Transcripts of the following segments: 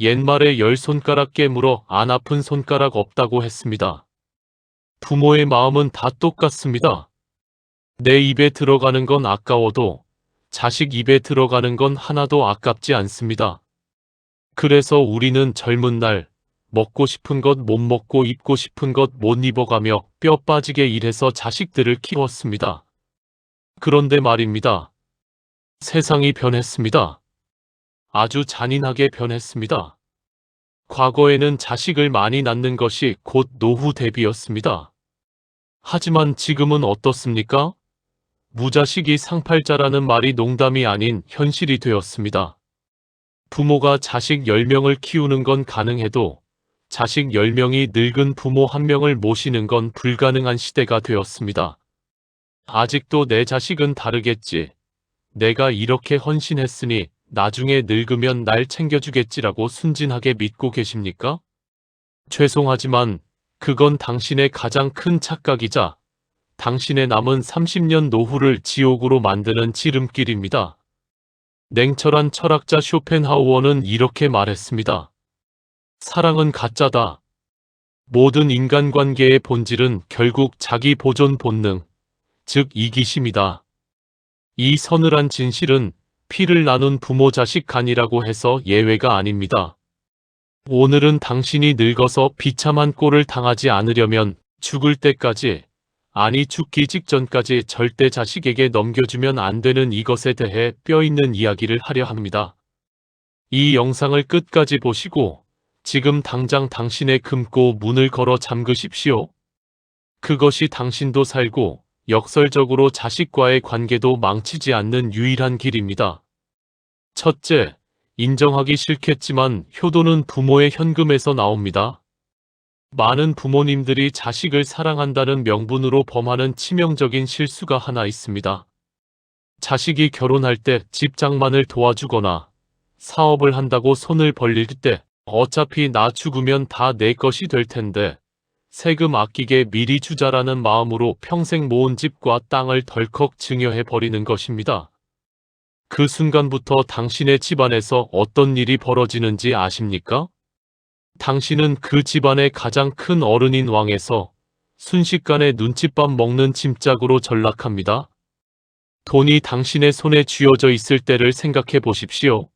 옛말에 열 손가락 깨물어 안 아픈 손가락 없다고 했습니다. 부모의 마음은 다 똑같습니다. 내 입에 들어가는 건 아까워도 자식 입에 들어가는 건 하나도 아깝지 않습니다. 그래서 우리는 젊은 날 먹고 싶은 것 못 먹고 입고 싶은 것 못 입어가며 뼈 빠지게 일해서 자식들을 키웠습니다. 그런데 말입니다. 세상이 변했습니다. 아주 잔인하게 변했습니다. 과거에는 자식을 많이 낳는 것이 곧 노후 대비였습니다. 하지만 지금은 어떻습니까? 무자식이 상팔자라는 말이 농담이 아닌 현실이 되었습니다. 부모가 자식 10명을 키우는 건 가능해도 자식 10명이 늙은 부모 한 명을 모시는 건 불가능한 시대가 되었습니다. 아직도 내 자식은 다르겠지. 내가 이렇게 헌신했으니 나중에 늙으면 날 챙겨주겠지라고 순진하게 믿고 계십니까? 죄송하지만 그건 당신의 가장 큰 착각이자 당신의 남은 30년 노후를 지옥으로 만드는 지름길입니다. 냉철한 철학자 쇼펜하우어는 이렇게 말했습니다. 사랑은 가짜다. 모든 인간관계의 본질은 결국 자기 보존 본능, 즉 이기심이다. 이 서늘한 진실은 피를 나눈 부모 자식 간이라고 해서 예외가 아닙니다. 오늘은 당신이 늙어서 비참한 꼴을 당하지 않으려면 죽을 때까지, 아니 죽기 직전까지 절대 자식에게 넘겨주면 안 되는 이것에 대해 뼈 있는 이야기를 하려 합니다. 이 영상을 끝까지 보시고 지금 당장 당신의 금고 문을 걸어 잠그십시오. 그것이 당신도 살고 역설적으로 자식과의 관계도 망치지 않는 유일한 길입니다. 첫째, 인정하기 싫겠지만 효도는 부모의 현금에서 나옵니다. 많은 부모님들이 자식을 사랑한다는 명분으로 범하는 치명적인 실수가 하나 있습니다. 자식이 결혼할 때 집장만을 도와주거나 사업을 한다고 손을 벌릴 때 어차피 나 죽으면 다 내 것이 될 텐데 세금 아끼게 미리 주자라는 마음으로 평생 모은 집과 땅을 덜컥 증여해 버리는 것입니다. 그 순간부터 당신의 집안에서 어떤 일이 벌어지는지 아십니까? 당신은 그 집안의 가장 큰 어른인 왕에서 순식간에 눈칫밥 먹는 짐짝으로 전락합니다. 돈이 당신의 손에 쥐어져 있을 때를 생각해 보십시오.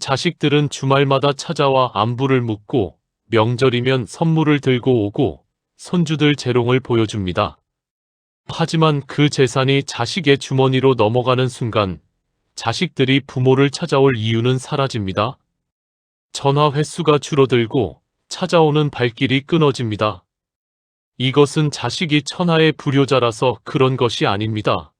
자식들은 주말마다 찾아와 안부를 묻고 명절이면 선물을 들고 오고 손주들 재롱을 보여줍니다. 하지만 그 재산이 자식의 주머니로 넘어가는 순간 자식들이 부모를 찾아올 이유는 사라집니다. 전화 횟수가 줄어들고 찾아오는 발길이 끊어집니다. 이것은 자식이 천하의 불효자라서 그런 것이 아닙니다.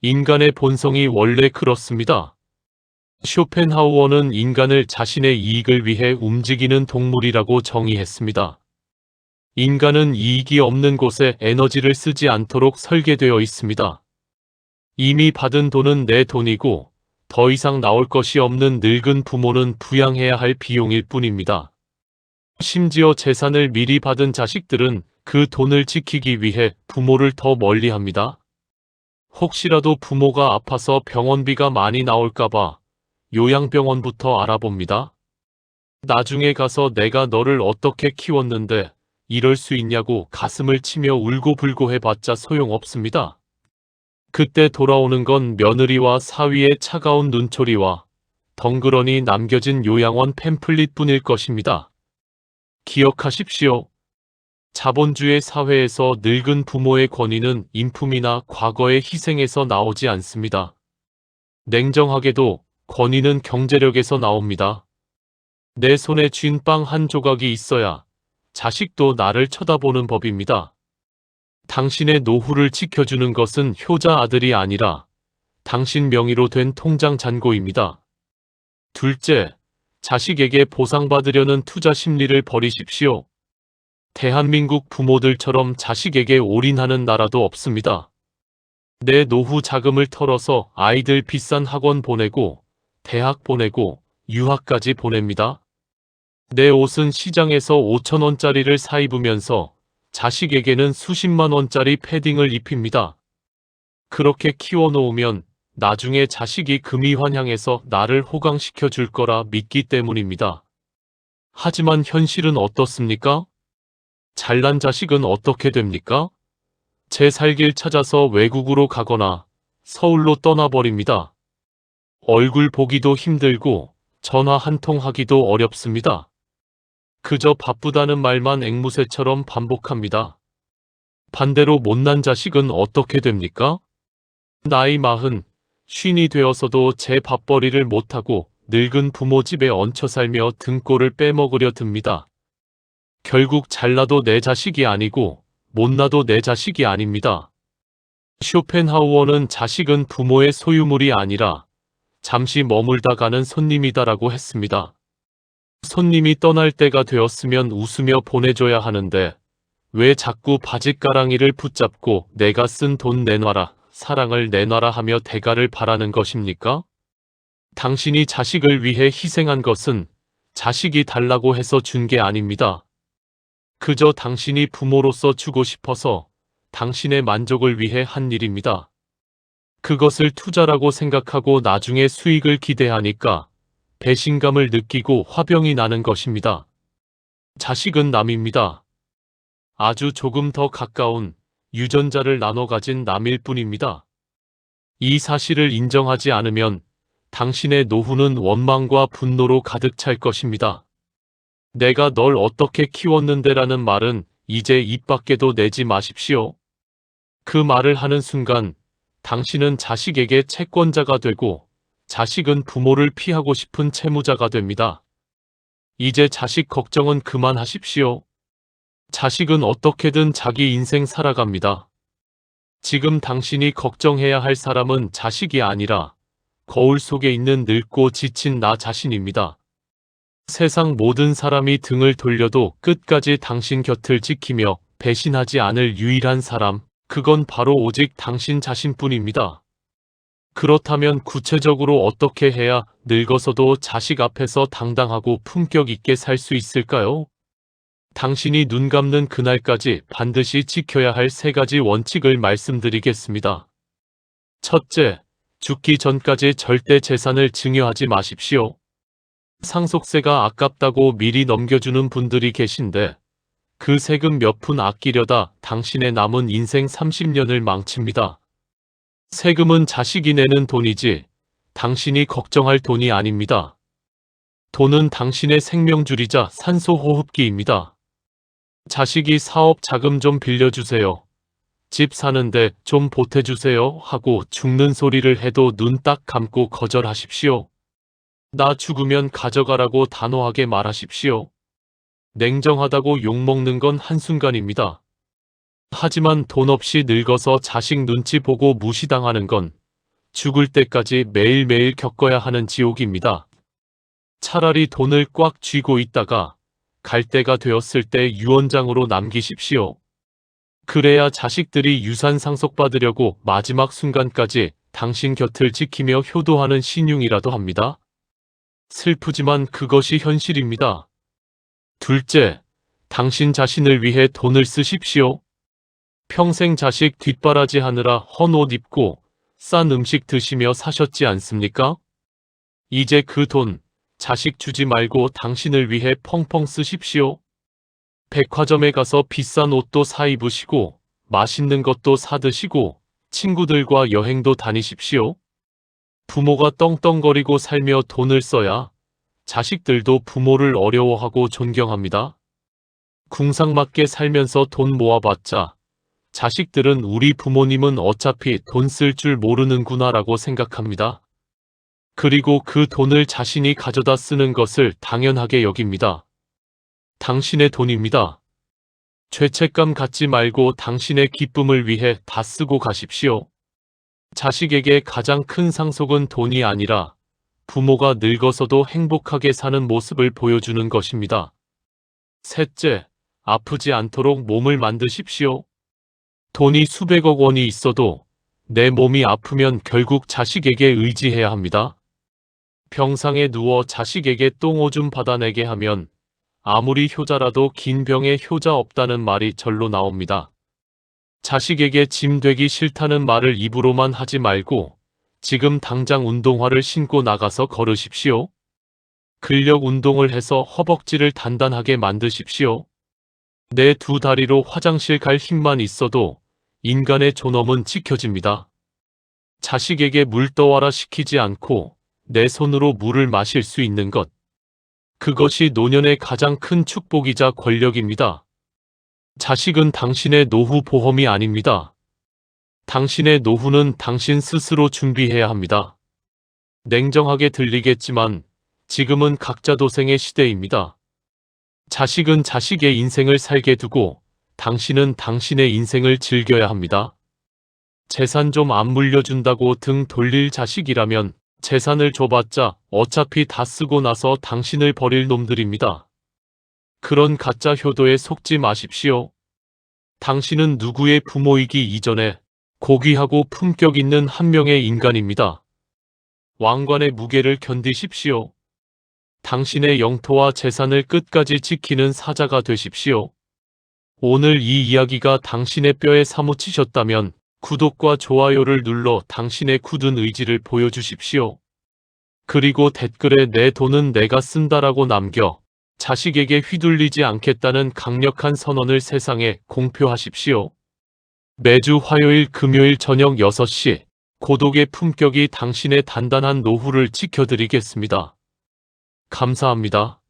인간의 본성이 원래 그렇습니다. 쇼펜하우어는 인간을 자신의 이익을 위해 움직이는 동물이라고 정의했습니다. 인간은 이익이 없는 곳에 에너지를 쓰지 않도록 설계되어 있습니다. 이미 받은 돈은 내 돈이고 더 이상 나올 것이 없는 늙은 부모는 부양해야 할 비용일 뿐입니다. 심지어 재산을 미리 받은 자식들은 그 돈을 지키기 위해 부모를 더 멀리 합니다. 혹시라도 부모가 아파서 병원비가 많이 나올까봐 요양병원부터 알아봅니다. 나중에 가서 내가 너를 어떻게 키웠는데 이럴 수 있냐고 가슴을 치며 울고불고 해봤자 소용없습니다. 그때 돌아오는 건 며느리와 사위의 차가운 눈초리와 덩그러니 남겨진 요양원 팸플릿 뿐일 것입니다. 기억하십시오. 자본주의 사회에서 늙은 부모의 권위는 인품이나 과거의 희생에서 나오지 않습니다. 냉정하게도 권위는 경제력에서 나옵니다. 내 손에 쥔 빵 한 조각이 있어야 자식도 나를 쳐다보는 법입니다. 당신의 노후를 지켜주는 것은 효자 아들이 아니라 당신 명의로 된 통장 잔고입니다. 둘째, 자식에게 보상받으려는 투자 심리를 버리십시오. 대한민국 부모들처럼 자식에게 올인하는 나라도 없습니다. 내 노후 자금을 털어서 아이들 비싼 학원 보내고 대학 보내고 유학까지 보냅니다. 내 옷은 시장에서 5천원짜리를 사 입으면서 자식에게는 수십만 원짜리 패딩을 입힙니다. 그렇게 키워놓으면 나중에 자식이 금이 환향해서 나를 호강시켜 줄 거라 믿기 때문입니다. 하지만 현실은 어떻습니까? 잘난 자식은 어떻게 됩니까? 제 살길 찾아서 외국으로 가거나 서울로 떠나버립니다. 얼굴 보기도 힘들고 전화 한 통 하기도 어렵습니다. 그저 바쁘다는 말만 앵무새처럼 반복합니다. 반대로 못난 자식은 어떻게 됩니까? 나이 마흔, 쉰이 되어서도 제 밥벌이를 못하고 늙은 부모 집에 얹혀 살며 등골을 빼먹으려 듭니다. 결국 잘나도 내 자식이 아니고 못나도 내 자식이 아닙니다. 쇼펜하우어는 자식은 부모의 소유물이 아니라 잠시 머물다 가는 손님이다라고 했습니다. 손님이 떠날 때가 되었으면 웃으며 보내줘야 하는데 왜 자꾸 바짓가랑이를 붙잡고 내가 쓴 돈 내놔라, 사랑을 내놔라 하며 대가를 바라는 것입니까? 당신이 자식을 위해 희생한 것은 자식이 달라고 해서 준 게 아닙니다. 그저 당신이 부모로서 주고 싶어서 당신의 만족을 위해 한 일입니다. 그것을 투자라고 생각하고 나중에 수익을 기대하니까 배신감을 느끼고 화병이 나는 것입니다. 자식은 남입니다. 아주 조금 더 가까운 유전자를 나눠 가진 남일 뿐입니다. 이 사실을 인정하지 않으면 당신의 노후는 원망과 분노로 가득 찰 것입니다. 내가 널 어떻게 키웠는데라는 말은 이제 입 밖에도 내지 마십시오. 그 말을 하는 순간 당신은 자식에게 채권자가 되고 자식은 부모를 피하고 싶은 채무자가 됩니다. 이제 자식 걱정은 그만하십시오. 자식은 어떻게든 자기 인생 살아갑니다. 지금 당신이 걱정해야 할 사람은 자식이 아니라 거울 속에 있는 늙고 지친 나 자신입니다. 세상 모든 사람이 등을 돌려도 끝까지 당신 곁을 지키며 배신하지 않을 유일한 사람, 그건 바로 오직 당신 자신뿐입니다. 그렇다면 구체적으로 어떻게 해야 늙어서도 자식 앞에서 당당하고 품격 있게 살 수 있을까요? 당신이 눈 감는 그날까지 반드시 지켜야 할 세 가지 원칙을 말씀드리겠습니다. 첫째, 죽기 전까지 절대 재산을 증여하지 마십시오. 상속세가 아깝다고 미리 넘겨주는 분들이 계신데 그 세금 몇 푼 아끼려다 당신의 남은 인생 30년을 망칩니다. 세금은 자식이 내는 돈이지 당신이 걱정할 돈이 아닙니다. 돈은 당신의 생명줄이자 산소호흡기입니다. 자식이 사업 자금 좀 빌려주세요. 집 사는데 좀 보태주세요 하고 죽는 소리를 해도 눈 딱 감고 거절하십시오. 나 죽으면 가져가라고 단호하게 말하십시오. 냉정하다고 욕먹는 건 한순간입니다. 하지만 돈 없이 늙어서 자식 눈치 보고 무시당하는 건 죽을 때까지 매일매일 겪어야 하는 지옥입니다. 차라리 돈을 꽉 쥐고 있다가 갈 때가 되었을 때 유언장으로 남기십시오. 그래야 자식들이 유산 상속받으려고 마지막 순간까지 당신 곁을 지키며 효도하는 신용이라도 합니다. 슬프지만 그것이 현실입니다. 둘째, 당신 자신을 위해 돈을 쓰십시오. 평생 자식 뒷바라지 하느라 헌 옷 입고 싼 음식 드시며 사셨지 않습니까? 이제 그 돈, 자식 주지 말고 당신을 위해 펑펑 쓰십시오. 백화점에 가서 비싼 옷도 사 입으시고, 맛있는 것도 사 드시고, 친구들과 여행도 다니십시오. 부모가 떵떵거리고 살며 돈을 써야 자식들도 부모를 어려워하고 존경합니다. 궁상맞게 살면서 돈 모아봤자 자식들은 우리 부모님은 어차피 돈 쓸 줄 모르는구나 라고 생각합니다. 그리고 그 돈을 자신이 가져다 쓰는 것을 당연하게 여깁니다. 당신의 돈입니다. 죄책감 갖지 말고 당신의 기쁨을 위해 다 쓰고 가십시오. 자식에게 가장 큰 상속은 돈이 아니라 부모가 늙어서도 행복하게 사는 모습을 보여주는 것입니다. 셋째, 아프지 않도록 몸을 만드십시오. 돈이 수백억 원이 있어도 내 몸이 아프면 결국 자식에게 의지해야 합니다. 병상에 누워 자식에게 똥오줌 받아내게 하면 아무리 효자라도 긴 병에 효자 없다는 말이 절로 나옵니다. 자식에게 짐 되기 싫다는 말을 입으로만 하지 말고 지금 당장 운동화를 신고 나가서 걸으십시오. 근력 운동을 해서 허벅지를 단단하게 만드십시오. 내 두 다리로 화장실 갈 힘만 있어도 인간의 존엄은 지켜집니다. 자식에게 물 떠와라 시키지 않고 내 손으로 물을 마실 수 있는 것. 그것이 노년의 가장 큰 축복이자 권력입니다. 자식은 당신의 노후 보험이 아닙니다. 당신의 노후는 당신 스스로 준비해야 합니다. 냉정하게 들리겠지만 지금은 각자 도생의 시대입니다. 자식은 자식의 인생을 살게 두고 당신은 당신의 인생을 즐겨야 합니다. 재산 좀 안 물려준다고 등 돌릴 자식이라면 재산을 줘봤자 어차피 다 쓰고 나서 당신을 버릴 놈들입니다. 그런 가짜 효도에 속지 마십시오. 당신은 누구의 부모이기 이전에 고귀하고 품격 있는 한 명의 인간입니다. 왕관의 무게를 견디십시오. 당신의 영토와 재산을 끝까지 지키는 사자가 되십시오. 오늘 이 이야기가 당신의 뼈에 사무치셨다면 구독과 좋아요를 눌러 당신의 굳은 의지를 보여주십시오. 그리고 댓글에 내 돈은 내가 쓴다라고 남겨 자식에게 휘둘리지 않겠다는 강력한 선언을 세상에 공표하십시오. 매주 화요일 금요일 저녁 6시 고독의 품격이 당신의 단단한 노후를 지켜드리겠습니다. 감사합니다.